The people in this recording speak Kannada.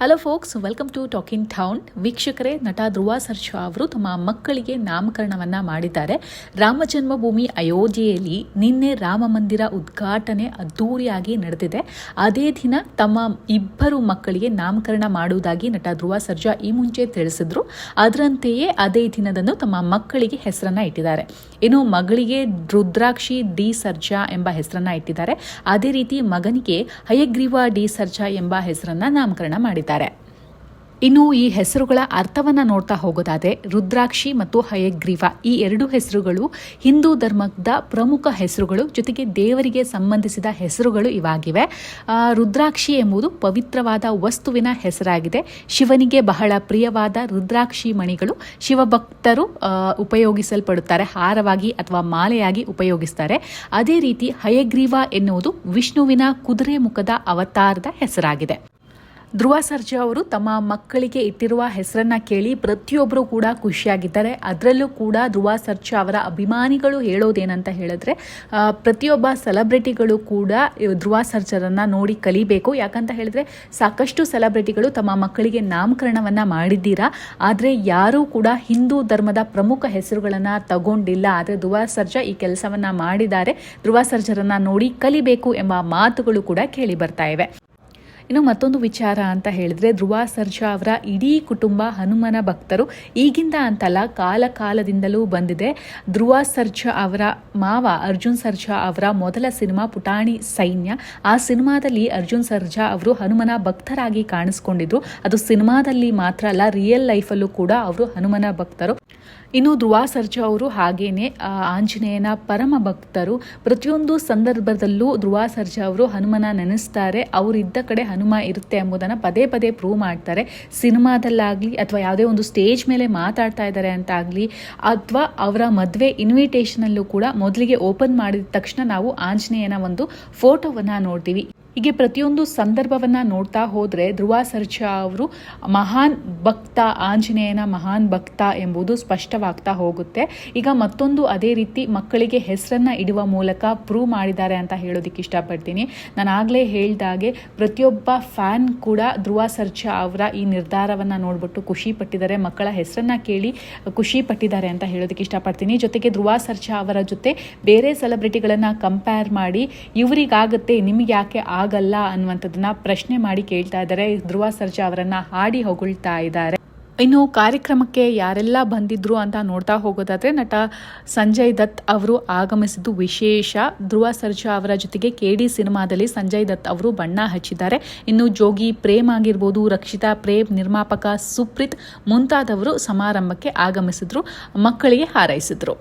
Hello folks welcome to talking town ವೀಕ್ಷಕರೇ, ನಟ ಧ್ರುವ ಸರ್ಜಾ ಅವರು ತಮ್ಮ ಮಕ್ಕಳಿಗೆ ನಾಮಕರಣವನ್ನು ಮಾಡಿದ್ದಾರೆ. ರಾಮ ಜನ್ಮಭೂಮಿ ಅಯೋಧ್ಯೆಯಲ್ಲಿ ನಿನ್ನೆ ರಾಮ ಮಂದಿರ ಉದ್ಘಾಟನೆ ಅದ್ದೂರಿಯಾಗಿ ನಡೆದಿದೆ. ಅದೇ ದಿನ ತಮ್ಮ ಇಬ್ಬರು ಮಕ್ಕಳಿಗೆ ನಾಮಕರಣ ಮಾಡುವುದಾಗಿ ನಟ ಧ್ರುವ ಸರ್ಜಾ ಈ ಮುಂಚೆ ತಿಳಿಸಿದ್ರು. ಅದರಂತೆಯೇ ಅದೇ ದಿನದಂದು ತಮ್ಮ ಮಕ್ಕಳಿಗೆ ಹೆಸರನ್ನ ಇಟ್ಟಿದ್ದಾರೆ. ಇನ್ನು ಮಗಳಿಗೆ ರುದ್ರಾಕ್ಷಿ ಡಿ ಸರ್ಜಾ ಎಂಬ ಹೆಸರನ್ನ ಇಟ್ಟಿದ್ದಾರೆ. ಅದೇ ರೀತಿ ಮಗನಿಗೆ ಹಯಗ್ರೀವ ಡಿ ಸರ್ಜಾ ಎಂಬ ಹೆಸರನ್ನ ನಾಮಕರಣ ಮಾಡಿದ್ದಾರೆ. ಇನ್ನು ಈ ಹೆಸರುಗಳ ಅರ್ಥವನ್ನು ನೋಡ್ತಾ ಹೋಗೋದಾದರೆ ರುದ್ರಾಕ್ಷಿ ಮತ್ತು ಹಯಗ್ರೀವ. ಈ ಎರಡು ಹೆಸರುಗಳು ಹಿಂದೂ ಧರ್ಮದ ಪ್ರಮುಖ ಹೆಸರುಗಳು, ಜೊತೆಗೆ ದೇವರಿಗೆ ಸಂಬಂಧಿಸಿದ ಹೆಸರುಗಳು ಇವಾಗಿವೆ. ರುದ್ರಾಕ್ಷಿ ಎಂಬುದು ಪವಿತ್ರವಾದ ವಸ್ತುವಿನ ಹೆಸರಾಗಿದೆ. ಶಿವನಿಗೆ ಬಹಳ ಪ್ರಿಯವಾದ ರುದ್ರಾಕ್ಷಿ ಮಣಿಗಳು ಶಿವಭಕ್ತರು ಉಪಯೋಗಿಸಲ್ಪಡುತ್ತಾರೆ, ಹಾರವಾಗಿ ಅಥವಾ ಮಾಲೆಯಾಗಿ ಉಪಯೋಗಿಸ್ತಾರೆ. ಅದೇ ರೀತಿ ಹಯಗ್ರೀವ ಎನ್ನುವುದು ವಿಷ್ಣುವಿನ ಕುದುರೆ ಮುಖದ ಅವತಾರದ ಹೆಸರಾಗಿದೆ. ಧ್ರುವ ಸರ್ಜಾ ಅವರು ತಮ್ಮ ಮಕ್ಕಳಿಗೆ ಇಟ್ಟಿರುವ ಹೆಸರನ್ನ ಕೇಳಿ ಪ್ರತಿಯೊಬ್ಬರು ಕೂಡ ಖುಷಿಯಾಗಿದ್ದಾರೆ. ಅದರಲ್ಲೂ ಕೂಡ ಧ್ರುವ ಸರ್ಜಾ ಅವರ ಅಭಿಮಾನಿಗಳು ಹೇಳೋದೇನಂತ ಹೇಳಿದ್ರೆ ಪ್ರತಿಯೊಬ್ಬ ಸೆಲೆಬ್ರಿಟಿಗಳು ಕೂಡ ಧ್ರುವ ಸರ್ಜರನ್ನ ನೋಡಿ ಕಲಿಬೇಕು. ಯಾಕಂತ ಹೇಳಿದ್ರೆ, ಸಾಕಷ್ಟು ಸೆಲೆಬ್ರಿಟಿಗಳು ತಮ್ಮ ಮಕ್ಕಳಿಗೆ ನಾಮಕರಣವನ್ನ ಮಾಡಿದ್ದೀರಾ? ಆದರೆ ಯಾರೂ ಕೂಡ ಹಿಂದೂ ಧರ್ಮದ ಪ್ರಮುಖ ಹೆಸರುಗಳನ್ನ ತಗೊಂಡಿಲ್ಲ. ಆದರೆ ಧ್ರುವ ಸರ್ಜಾ ಈ ಕೆಲಸವನ್ನ ಮಾಡಿದ್ದಾರೆ. ಧ್ರುವ ಸರ್ಜರನ್ನು ನೋಡಿ ಕಲಿಬೇಕು ಎಂಬ ಮಾತುಗಳು ಕೂಡ ಕೇಳಿ ಬರ್ತಾ ಇವೆ. ಇನ್ನು ಮತ್ತೊಂದು ವಿಚಾರ ಅಂತ ಹೇಳಿದ್ರೆ ಧ್ರುವ ಸರ್ಜಾ ಅವರ ಇಡೀ ಕುಟುಂಬ ಹನುಮನ ಭಕ್ತರು ಈಗಿಂದ ಅಂತಲ್ಲ ಕಾಲ ಕಾಲದಿಂದಲೂ ಬಂದಿದೆ. ಧ್ರುವ ಸರ್ಜಾ ಅವರ ಮಾವ ಅರ್ಜುನ್ ಸರ್ಜಾ ಅವರ ಮೊದಲ ಸಿನಿಮಾ ಪುಟಾಣಿ ಸೈನ್ಯ. ಆ ಸಿನಿಮಾದಲ್ಲಿ ಅರ್ಜುನ್ ಸರ್ಜಾ ಅವರು ಹನುಮನ ಭಕ್ತರಾಗಿ ಕಾಣಿಸ್ಕೊಂಡಿದ್ರು. ಅದು ಸಿನಿಮಾದಲ್ಲಿ ಮಾತ್ರ ಅಲ್ಲ ರಿಯಲ್ ಲೈಫಲ್ಲೂ ಕೂಡ ಅವರು ಹನುಮನ ಭಕ್ತರು. ಇನ್ನು ಧ್ರುವ ಸರ್ಜಾ ಅವರು ಹಾಗೇನೆ ಆಂಜನೇಯನ ಪರಮ ಭಕ್ತರು. ಪ್ರತಿಯೊಂದು ಸಂದರ್ಭದಲ್ಲೂ ಧ್ರುವ ಸರ್ಜಾ ಅವರು ಹನುಮನ ನೆನೆಸ್ತಾರೆ. ಅವರಿದ್ದ ಕಡೆ ಹನುಮ ಇರುತ್ತೆ ಎಂಬುದನ್ನು ಪದೇ ಪದೇ ಪ್ರೂವ್ ಮಾಡ್ತಾರೆ. ಸಿನಿಮಾದಲ್ಲಾಗಲಿ ಅಥವಾ ಯಾವುದೇ ಒಂದು ಸ್ಟೇಜ್ ಮೇಲೆ ಮಾತಾಡ್ತಾ ಇದ್ದಾರೆ ಅಂತ ಆಗಲಿ ಅಥವಾ ಅವರ ಮದುವೆ ಇನ್ವಿಟೇಷನಲ್ಲೂ ಕೂಡ ಮೊದಲಿಗೆ ಓಪನ್ ಮಾಡಿದ ತಕ್ಷಣ ನಾವು ಆಂಜನೇಯನ ಒಂದು ಫೋಟೋವನ್ನು ನೋಡ್ತೀವಿ. ಹೀಗೆ ಪ್ರತಿಯೊಂದು ಸಂದರ್ಭವನ್ನ ನೋಡ್ತಾ ಹೋದರೆ ಧ್ರುವ ಸರ್ಜಾ ಅವರು ಮಹಾನ್ ಭಕ್ತ, ಆಂಜನೇಯನ ಮಹಾನ್ ಭಕ್ತ ಎಂಬುದು ಸ್ಪಷ್ಟವಾಗ್ತಾ ಹೋಗುತ್ತೆ. ಈಗ ಮತ್ತೊಂದು ಅದೇ ರೀತಿ ಮಕ್ಕಳಿಗೆ ಹೆಸರನ್ನ ಇಡುವ ಮೂಲಕ ಪ್ರೂವ್ ಮಾಡಿದ್ದಾರೆ ಅಂತ ಹೇಳೋದಕ್ಕೆ ಇಷ್ಟಪಡ್ತೀನಿ. ನಾನು ಆಗಲೇ ಹೇಳಿದಾಗೆ ಪ್ರತಿಯೊಬ್ಬ ಫ್ಯಾನ್ ಕೂಡ ಧ್ರುವ ಸರ್ಜಾ ಅವರ ಈ ನಿರ್ಧಾರವನ್ನ ನೋಡ್ಬಿಟ್ಟು ಖುಷಿ ಪಟ್ಟಿದ್ದಾರೆ. ಮಕ್ಕಳ ಹೆಸರನ್ನ ಕೇಳಿ ಖುಷಿ ಪಟ್ಟಿದ್ದಾರೆ ಅಂತ ಹೇಳೋದಕ್ಕೆ ಇಷ್ಟಪಡ್ತೀನಿ. ಜೊತೆಗೆ ಧ್ರುವ ಸರ್ಜಾ ಅವರ ಜೊತೆ ಬೇರೆ ಸೆಲೆಬ್ರಿಟಿಗಳನ್ನ ಕಂಪೇರ್ ಮಾಡಿ, ಇವರಿಗಾಗುತ್ತೆ ನಿಮಗೆ ಯಾಕೆ ಆಗಲ್ಲ ಅನ್ನುವಂಥದ್ದನ್ನ ಪ್ರಶ್ನೆ ಮಾಡಿ ಕೇಳ್ತಾ ಇದ್ದಾರೆ. ಧ್ರುವ ಸರ್ಜಾ ಅವರನ್ನ ಹಾಡಿ ಹೊಗಳ್ತಾ ಇದ್ದಾರೆ. ಇನ್ನು ಕಾರ್ಯಕ್ರಮಕ್ಕೆ ಯಾರೆಲ್ಲ ಬಂದಿದ್ರು ಅಂತ ನೋಡ್ತಾ ಹೋಗೋದಾದ್ರೆ ನಟ ಸಂಜಯ್ ದತ್ ಅವರು ಆಗಮಿಸಿದ್ದು ವಿಶೇಷ. ಧ್ರುವ ಸರ್ಜಾ ಅವರ ಜೊತೆಗೆ ಕೆ ಡಿ ಸಿನಿಮಾದಲ್ಲಿ ಸಂಜಯ್ ದತ್ ಅವರು ಬಣ್ಣ ಹಚ್ಚಿದ್ದಾರೆ. ಇನ್ನು ಜೋಗಿ ಪ್ರೇಮ್ ಆಗಿರ್ಬೋದು, ರಕ್ಷಿತಾ ಪ್ರೇಮ್, ನಿರ್ಮಾಪಕ ಸುಪ್ರೀತ್ ಮುಂತಾದವರು ಸಮಾರಂಭಕ್ಕೆ ಆಗಮಿಸಿದ್ರು, ಮಕ್ಕಳಿಗೆ ಹಾರೈಸಿದ್ರು.